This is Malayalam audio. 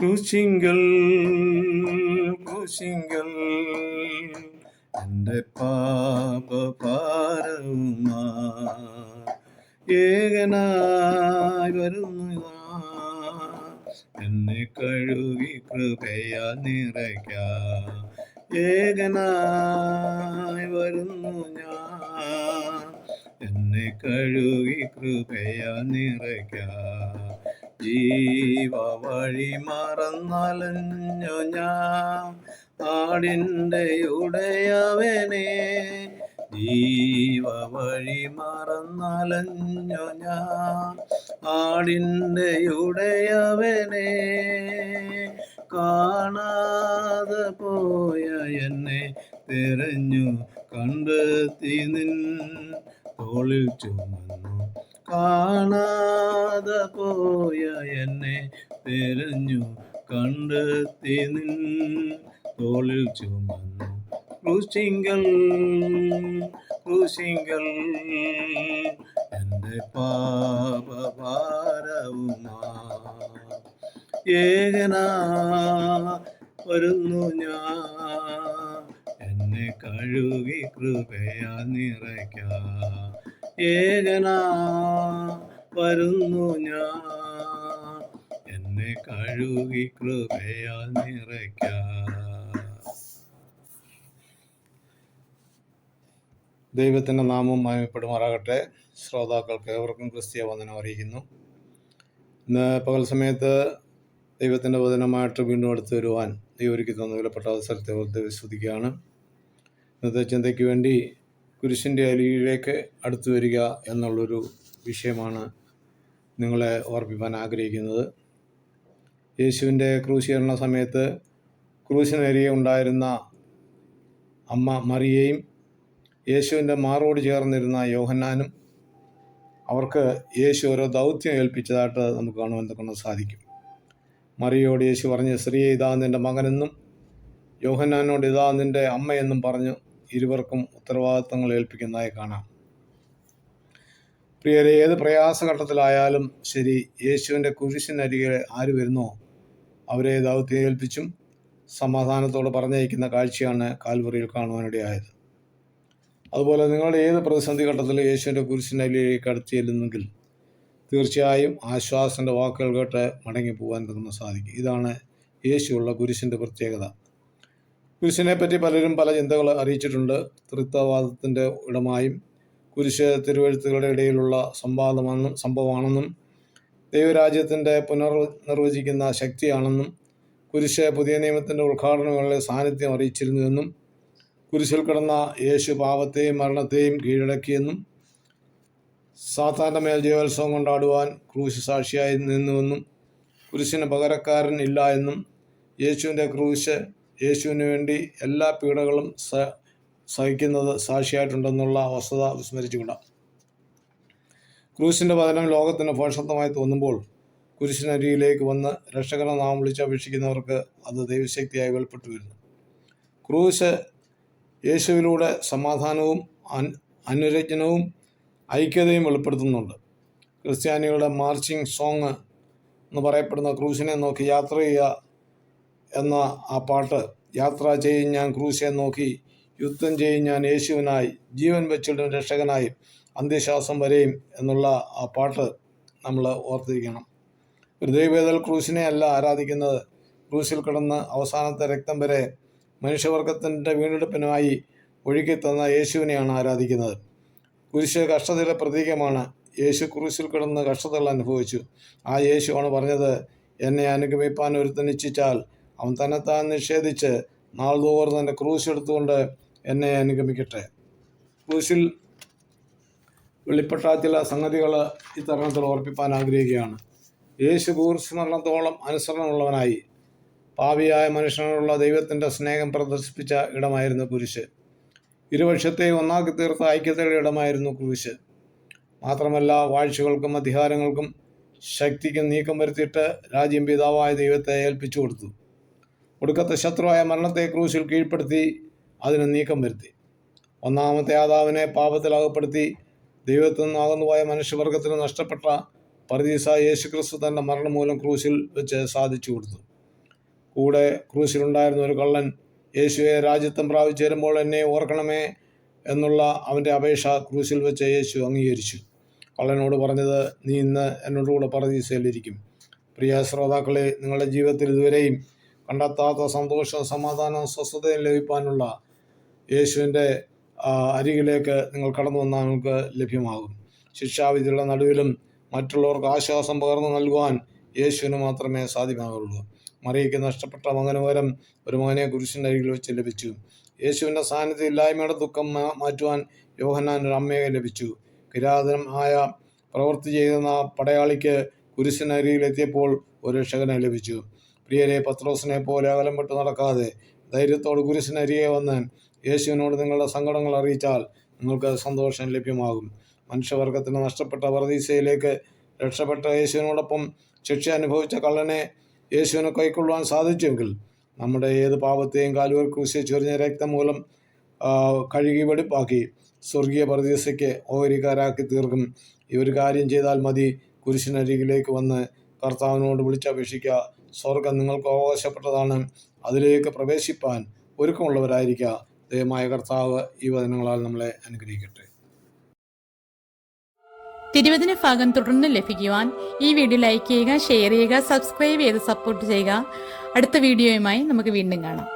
ക്രൂശിങ്കൽ ക്രൂശിങ്കൽ എന്റെ പാപഭാരവുമാ ഏകനായി വരുന്നു. എന്നെ കഴുകി കൃപയാ നിറയ്ക്ക. ഏകനായി വരുന്നു ഞാൻ. എന്നെ കഴുകി കൃപയാ നിറയ്ക്ക. ജീവ വഴി മറന്നലഞ്ഞു ഞാൻ. ആടിന്റെ ഉടയവനെ ജീവ വഴി മറന്നലഞ്ഞു ഞാൻ. ആടിന്റെ ഉടയവനെ കാണാതെ പോയ എന്നെ തിരഞ്ഞു കണ്ടെത്തി നിൻ തോളിൽ ചുമന്നു. കാണാതെ പോയ എന്നെ തിരഞ്ഞു കണ്ടെത്തി നിൻ തോളിൽ ചുമന്നു ക്രൂശിങ്കൽ ക്രൂശിങ്കൽ എന്റെ പാപഭാരവുമാ. ഏകനാ വരുന്നു ഞാൻ. എന്നെ കഴുകി കൃപയാ നിറയ്ക്ക. ഏകനാ വരുന്നു ഞാൻ. എന്നെ കഴുകി കൃപയാ നിറയ്ക്ക. ദൈവത്തിന്റെ നാമം മയപ്പെടുമാറാകട്ടെ ശ്രോതാക്കൾക്ക് ഏവർക്കും ക്രിസ്തീയ വന്ദനം അറിയിക്കുന്നു. ഇന്ന് പകൽ സമയത്ത് ദൈവത്തിന്റെ വചനമായിട്ട് വീണ്ടും അടുത്ത് വരുവാൻ ദൈവം ഒരുക്കി തന്ന വിലപ്പെട്ട അവസരത്തെ ഓർത്ത് വിശ്വസിക്കുകയാണ് ഇന്നത്തെ ചിന്തയ്ക്ക് വേണ്ടി കുരിശിന്റെ അരിയിലേക്ക് അടുത്തു വരിക എന്നുള്ളൊരു വിഷയമാണ് നിങ്ങളെ ഓർപ്പിക്കാൻ ആഗ്രഹിക്കുന്നത്. യേശുവിന്റെ ക്രൂശീകരണ സമയത്ത് ക്രൂശിനരികെ ഉണ്ടായിരുന്ന അമ്മ മറിയയും യേശുവിന്റെ മാറോട് ചേർന്നിരുന്ന യോഹന്നാനും അവർക്ക് യേശു ഓരോ ദൗത്യം ഏൽപ്പിച്ചതായിട്ട് നമുക്ക് കാണുവാൻ കൊണ്ട് സാധിക്കും. മറിയോട് യേശു പറഞ്ഞ് സ്ത്രീയെ ഇതാ നിന്റെ മകനെന്നും യോഹന്നാനോട് ഇതാ നിന്റെ അമ്മയെന്നും പറഞ്ഞു ഇരുവർക്കും ഉത്തരവാദിത്തങ്ങൾ ഏൽപ്പിക്കുന്നതായി കാണാം. പ്രിയരെ ഏത് പ്രയാസഘട്ടത്തിലായാലും ശരി യേശുവിന്റെ കുരിശിനരികെ ആര് വരുന്നോ അവരെ ദൗത്യം ഏൽപ്പിച്ചും സമാധാനത്തോടെ പറഞ്ഞയക്കുന്ന കാഴ്ചയാണ് കാൽവറിയിൽ കാണുവാനിടയായത്. അതുപോലെ നിങ്ങളുടെ ഏത് പ്രതിസന്ധി ഘട്ടത്തിൽ യേശുവിന്റെ കുരിശിനരിയിലേക്ക് അടുത്ത് ചെല്ലുന്നെങ്കിൽ തീർച്ചയായും ആശ്വാസന്റെ വാക്കുകൾ കേട്ട് മടങ്ങി പോകാൻ നമുക്ക് സാധിക്കും. ഇതാണ് യേശുവുള്ള കുരിശിന്റെ പ്രത്യേകത. കുരിശിനെ പറ്റി പലരും പല ചിന്തകൾ അറിയിച്ചിട്ടുണ്ട്. തൃത്വവാദത്തിന്റെ ഇടമായും കുരിശ് തിരുവഴുത്തുകളുടെ ഇടയിലുള്ള സംവാദമാണെന്നും സംഭവമാണെന്നും ദൈവരാജ്യത്തിന്റെ പുനർ നിർവചിക്കുന്ന ശക്തിയാണെന്നും കുരിശ് പുതിയ നിയമത്തിന്റെ ഉദ്ഘാടനങ്ങളിലെ സാന്നിധ്യം അറിയിച്ചിരുന്നുവെന്നും കുരിശിൽ കിടന്ന യേശു പാപത്തെയും മരണത്തെയും കീഴടക്കിയെന്നും സാത്താന്റെ മേൽ ജയോത്സവം കൊണ്ടാടുവാൻ ക്രൂശ് സാക്ഷിയായി നിന്നുവെന്നും കുരിശിന് പകരക്കാരൻ ഇല്ല എന്നും യേശുവിന്റെ ക്രൂശ് യേശുവിന് വേണ്ടി എല്ലാ പീഡകളും സഹിക്കുന്നത് സാക്ഷിയായിട്ടുണ്ടെന്നുള്ള വസ്തുത വിസ്മരിച്ചുകൂടാ ക്രൂശിന്റെ പതനം ലോകത്തിന് ഭോഷത്വമായി തോന്നുമ്പോൾ കുരിശിനരിയിലേക്ക് വന്ന് രക്ഷകനെ നാം വിളിച്ചപേക്ഷിക്കുന്നവർക്ക് അത് ദൈവശക്തിയായി വെളിപ്പെട്ടു വരുന്നു ക്രൂശ് യേശുവിലൂടെ സമാധാനവും അൻ അനുരഞ്ജനവും ഐക്യതയും വെളിപ്പെടുത്തുന്നുണ്ട്. ക്രിസ്ത്യാനികളുടെ മാർച്ചിങ് സോങ് എന്ന് പറയപ്പെടുന്ന ക്രൂശിനെ നോക്കി യാത്ര ചെയ്യുക എന്ന ആ പാട്ട്. യാത്ര ചെയ്യും ഞാൻ ക്രൂശെ നോക്കി. യുദ്ധം ചെയ്യും ഞാൻ യേശുവിനായി. ജീവൻ വെച്ചിടും രക്ഷകനായി. അന്ത്യശ്വാസം വരെയും എന്നുള്ള ആ പാട്ട് നമ്മൾ ഓർത്തിരിക്കണം. ഒരു ദൈവേദൽ ക്രൂശിനെ അല്ല ആരാധിക്കുന്നത്. ക്രൂശിൽ കിടന്ന് അവസാനത്തെ രക്തം വരെ മനുഷ്യവർഗത്തിന്റെ വീണ്ടെടുപ്പിനായി ഒഴുകി തന്ന യേശുവിനെയാണ് ആരാധിക്കുന്നത്. കുരിശ് കഷ്ടതയുടെ പ്രതീകമാണ്. യേശു കുരിശിൽ കിടന്ന് കഷ്ടതകൾ അനുഭവിച്ചു. ആ യേശുവാണ് പറഞ്ഞത് എന്നെ അനുഗമിപ്പാൻ ഒരുത്തനിശ്ചിച്ചാൽ അവൻ തന്നെത്താൻ നിഷേധിച്ച് നാൾതോറും തന്റെ ക്രൂശ് എടുത്തുകൊണ്ട് എന്നെ അനുഗമിക്കട്ടെ. ക്രൂശിൽ വെളിപ്പെട്ട ചില സംഗതികൾ ഈ തരണത്തിൽ ഓർപ്പിപ്പാൻ ആഗ്രഹിക്കുകയാണ്. യേശു ക്രൂശ് മരണത്തോളം അനുസരണമുള്ളവനായി പാവിയായ മനുഷ്യനോടുള്ള ദൈവത്തിന്റെ സ്നേഹം പ്രദർശിപ്പിച്ച ഇടമായിരുന്നു കുരിശ്. ഇരുപക്ഷത്തെ ഒന്നാക്കി തീർത്ത ഐക്യതയുടെ ഇടമായിരുന്നു കുരിശ്. മാത്രമല്ല വാഴ്ചകൾക്കും അധികാരങ്ങൾക്കും ശക്തിക്കും നീക്കം വരുത്തിയിട്ട് രാജ്യം പിതാവായ ദൈവത്തെ ഏൽപ്പിച്ചു കൊടുത്തു. ഒടുക്കത്തെ ശത്രുവായ മരണത്തെ ക്രൂശിൽ കീഴ്പ്പെടുത്തി അതിന് നീക്കം വരുത്തി. ഒന്നാമത്തെ ആദാവിനെ പാപത്തിൽ അകപ്പെടുത്തി ദൈവത്തിൽ നിന്ന് അകന്നുപോയ മനുഷ്യവർഗത്തിന് നഷ്ടപ്പെട്ട പർദീസ യേശുക്രിസ്തു തന്റെ മരണം മൂലം ക്രൂശിൽ വെച്ച് സാധിച്ചു കൊടുത്തു. കൂടെ ക്രൂശിലുണ്ടായിരുന്ന ഒരു കള്ളൻ യേശുവെ രാജ്യത്വം പ്രാപിച്ചു വരുമ്പോൾ എന്നെ ഓർക്കണമേ എന്നുള്ള അവന്റെ അപേക്ഷ ക്രൂശിൽ വെച്ച് യേശു അംഗീകരിച്ചു. കള്ളനോട് പറഞ്ഞത് നീ ഇന്ന് എന്നോടുകൂടെ പറദീസയിലിരിക്കും പ്രിയ ശ്രോതാക്കളെ നിങ്ങളുടെ ജീവിതത്തിൽ ഇതുവരെയും കണ്ടെത്താത്ത സന്തോഷം സമാധാനം സ്വസ്ഥതയും ലഭിക്കാനുള്ള യേശുവിന്റെ അരികിലേക്ക് നിങ്ങൾ കടന്നു വന്നാൽ നിങ്ങൾക്ക് ലഭ്യമാകും. ശിക്ഷാവിധിയുടെ നടുവിലും മറ്റുള്ളവർക്ക് ആശ്വാസം പകർന്നു നൽകുവാൻ യേശുവിന് മാത്രമേ സാധ്യമാകുള്ളൂ. മറിയയ്ക്ക് നഷ്ടപ്പെട്ട മകന് പകരം ഒരു മകനെ കുരിശിന്റെ അരികിൽ വെച്ച് ലഭിച്ചു. യേശുവിന്റെ സാന്നിധ്യം ഇല്ലായ്മയുടെ ദുഃഖം മാറ്റുവാൻ യോഹന്നാൻ ഒരു അമ്മയെ ലഭിച്ചു. ആയ പ്രവൃത്തി ചെയ്യുന്ന പടയാളിക്ക് കുരിശിനരികിൽ എത്തിയപ്പോൾ ഒരു രക്ഷകനെ ലഭിച്ചു. പ്രിയരെ പത്രോസിനെ പോലെ അകലം വിട്ട് നടക്കാതെ ധൈര്യത്തോട് കുരിശിനരികെ വന്ന് യേശുവിനോട് നിങ്ങളുടെ സങ്കടങ്ങൾ അറിയിച്ചാൽ നിങ്ങൾക്ക് സന്തോഷം ലഭ്യമാകും. മനുഷ്യവർഗത്തിന് നഷ്ടപ്പെട്ട വർദ്ധീസയിലേക്ക് രക്ഷപ്പെട്ട യേശുവിനോടൊപ്പം ശിക്ഷ അനുഭവിച്ച കള്ളനെ യേശുവിനെ കൈക്കൊള്ളുവാൻ സാധിച്ചുവെങ്കിൽ നമ്മുടെ ഏത് പാപത്തെയും കാലുവർ കുശി ചൊരിഞ്ഞ രക്തം മൂലം കഴുകി വെടിപ്പാക്കി സ്വർഗീയ പ്രതിസയ്ക്ക് ഓഹരിക്കാരാക്കി തീർക്കും. ഈ ഒരു കാര്യം ചെയ്താൽ മതി. കുരിശിനരികിലേക്ക് വന്ന് കർത്താവിനോട് വിളിച്ചപേക്ഷിക്കുക. സ്വർഗം നിങ്ങൾക്ക് അവകാശപ്പെട്ടതാണ്. അതിലേക്ക് പ്രവേശിപ്പാൻ ഒരുക്കമുള്ളവരായിരിക്കുക ദയമായ കർത്താവ് ഈ വചനങ്ങളാൽ നമ്മളെ അനുഗ്രഹിക്കട്ടെ. തിരുവചന ഭാഗം തുടർന്ന് ലഭിക്കുവാൻ ഈ വീഡിയോ ലൈക്ക് ചെയ്യുക ഷെയർ ചെയ്യുക സബ്സ്ക്രൈബ് ചെയ്ത് സപ്പോർട്ട് ചെയ്യുക. അടുത്ത വീഡിയോയുമായി നമുക്ക് വീണ്ടും കാണാം.